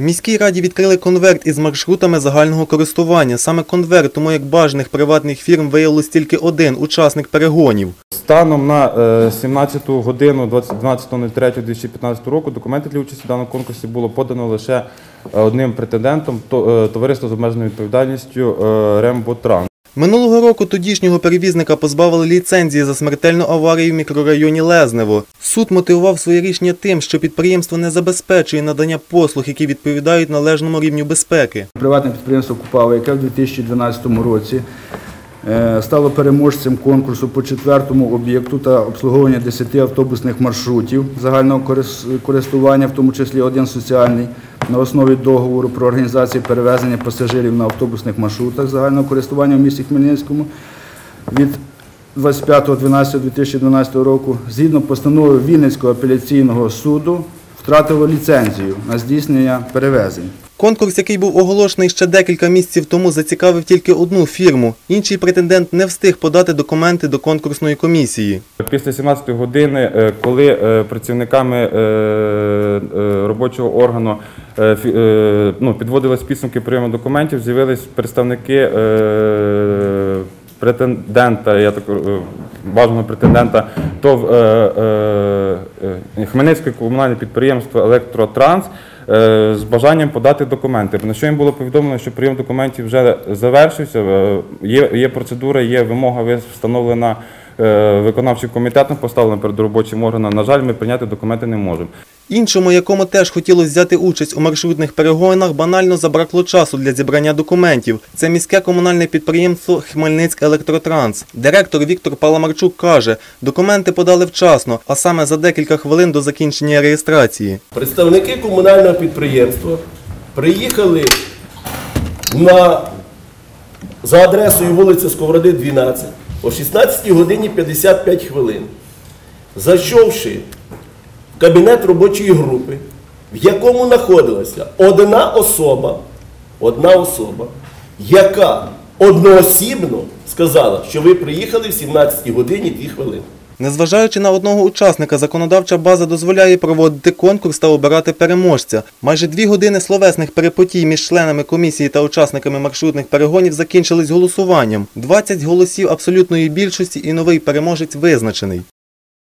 Міській раді відкрили конверт із маршрутами загального користування. Саме конверт, тому як бажаних приватних фірм виявилось тільки один учасник перегонів. Станом на е, 17 годину 12.03.2015 року документи для участі в даному конкурсі було подано лише е, одним претендентом то- е, товариство з обмеженою відповідальністю е, Ремботран. Минулого року тодішнього перевізника позбавили ліцензії за смертельну аварію в мікрорайоні Лезнево. Суд мотивував своє рішення тим, що підприємство не забезпечує надання послуг, які відповідають належному рівню безпеки. Приватне підприємство Купава, яке в 2012 році е, стало переможцем конкурсу по четвертому об'єкту та обслуговування 10 автобусних маршрутів загального корис- користування, в тому числі один соціальний, на основі договору про організацію перевезення пасажирів на автобусних маршрутах загального користування в місті Хмельницькому від 25.12.2012 року, згідно постанови Вінницького апеляційного суду, втратило ліцензію на здійснення перевезень. Конкурс, який був оголошений ще декілька місяців тому, зацікавив тільки одну фірму. Інший претендент не встиг подати документи до конкурсної комісії. Після 17 години, е, коли е, працівниками е, робочого органу ну, підводились підсумки прийому документів, з'явились представники претендента, я так бажаного претендента, е, Хмельницьке комунальне підприємство Електротранс. е, З бажанням подати документи. На що їм було повідомлено, що прийом документів вже завершився. е, Є, є процедура, є вимога встановлена е, виконавчим комітетом, поставлена перед робочим органом. На жаль, ми прийняти документи не можемо. Іншому, якому теж хотілося взяти участь у маршрутних перегонах, банально забракло часу для зібрання документів. Це міське комунальне підприємство Хмельницьк Електротранс. Директор Віктор Паламарчук каже, документи подали вчасно, а саме за декілька хвилин до закінчення реєстрації. Представники комунального підприємства приїхали на, за адресою вулиця Сковороди, 12 о 16 годині 55 хвилин, зайшовши в кабінет робочої групи, в якому знаходилася одна особа, одна особа, яка одноосібно сказала, що ви приїхали в 17 годині 2 хвилини. Незважаючи на одного учасника, законодавча база дозволяє проводити конкурс та обирати переможця. Майже дві години словесних перепотій між членами комісії та учасниками маршрутних перегонів закінчились голосуванням. 20 голосів абсолютної більшості і новий переможець визначений.